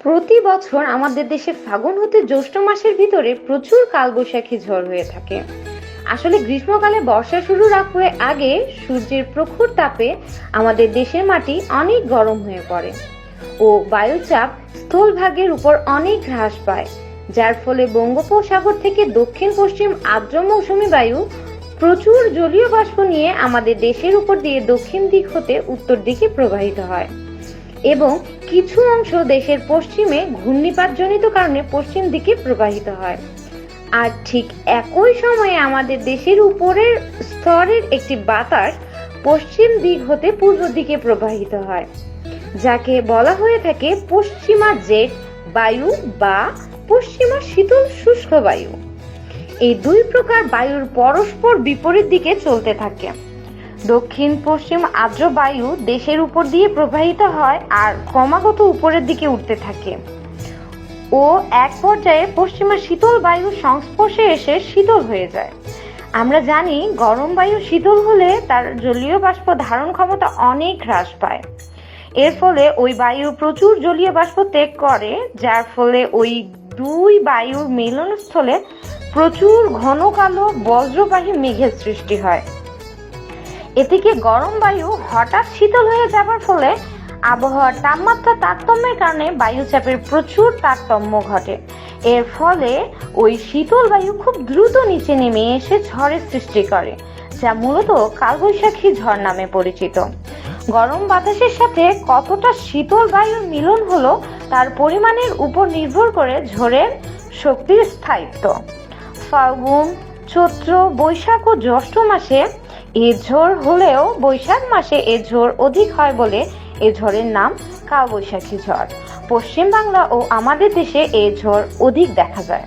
প্রতি বছর আমাদের দেশে ফাগুন হতে জ্যৈষ্ঠ মাসের ভিতরে প্রচুর কালবৈশাখী ঝড় হয়ে থাকে। আসলে গ্রীষ্মকালে বর্ষা শুরু আগ হয়ে আগে সূর্যের প্রখর তাপে আমাদের দেশের মাটি অনেক গরম হয়ে পড়ে ও বায়ুচাপ স্থলভাগের উপর অনেক হ্রাস পায়, যার ফলে বঙ্গোপসাগর থেকে দক্ষিণ পশ্চিম আর্দ্র মৌসুমি বায়ু প্রচুর জলীয় বাষ্প নিয়ে আমাদের দেশের উপর দিয়ে দক্ষিণ দিক হতে উত্তর দিকে প্রবাহিত হয়। এবং কিছু অংশ দেশের পশ্চিমে ঘূর্ণিপাতজনিত কারণে পশ্চিম দিকে প্রবাহিত হয়। আর ঠিক একই সময়ে আমাদের দেশের উপরের স্তরের একটি বাতাস পশ্চিম দিক হতে পূর্ব দিকে প্রবাহিত হয়, যাকে বলা হয়ে থাকে পশ্চিমা জেট বায়ু বা পশ্চিমা শীতল শুষ্ক বায়ু। এই দুই প্রকার বায়ুর পরস্পর বিপরীত দিকে চলতে থাকে। দক্ষিণ, পশ্চিম আর্দ্র বায়ু দেশের উপর দিয়ে প্রবাহিত হয় আর ক্রমাগত উপরের দিকে উঠতে থাকে। ও এক পর্যায়ে পশ্চিমা শীতল বায়ুর সংস্পর্শে এসে শীতল হয়ে যায়। আমরা জানি গরম বায়ু শীতল হলে তার জলীয় বাষ্প ধারণ ক্ষমতা অনেক হ্রাস পায়। এর ফলে ওই বায়ু প্রচুর জলীয় বাষ্প ত্যাগ করে, যার ফলে ওই দুই বায়ুর মিলনস্থলে প্রচুর ঘন কালো বজ্রবাহী মেঘের সৃষ্টি হয়। এদিকে গরম বায়ু হঠাৎ শীতল হয়ে যাবার ফলে আবহাওয়ার তাপমাত্রা তারতম্যের কারণে বায়ুচাপের প্রচুর তারতম্য ঘটে। এর ফলে ওই শীতল বায়ু খুব দ্রুত নিচে নেমে এসে ঝড়ের সৃষ্টি করে, যা মূলত কালবৈশাখী ঝড় নামে পরিচিত। গরম বাতাসের সাথে কতটা শীতল বায়ুর মিলন হলো তার পরিমাণের উপর নির্ভর করে ঝড়ের শক্তির স্থায়িত্ব। ফাল্গুন চৈত্র বৈশাখ ও জ্যৈষ্ঠ মাসে এ ঝড় হলেও বৈশাখ মাসে এ ঝড় অধিক হয় বলে এ ঝড়ের নাম কালবৈশাখী ঝড়। পশ্চিমবাংলা ও আমাদের দেশে এ ঝড় অধিক দেখা যায়।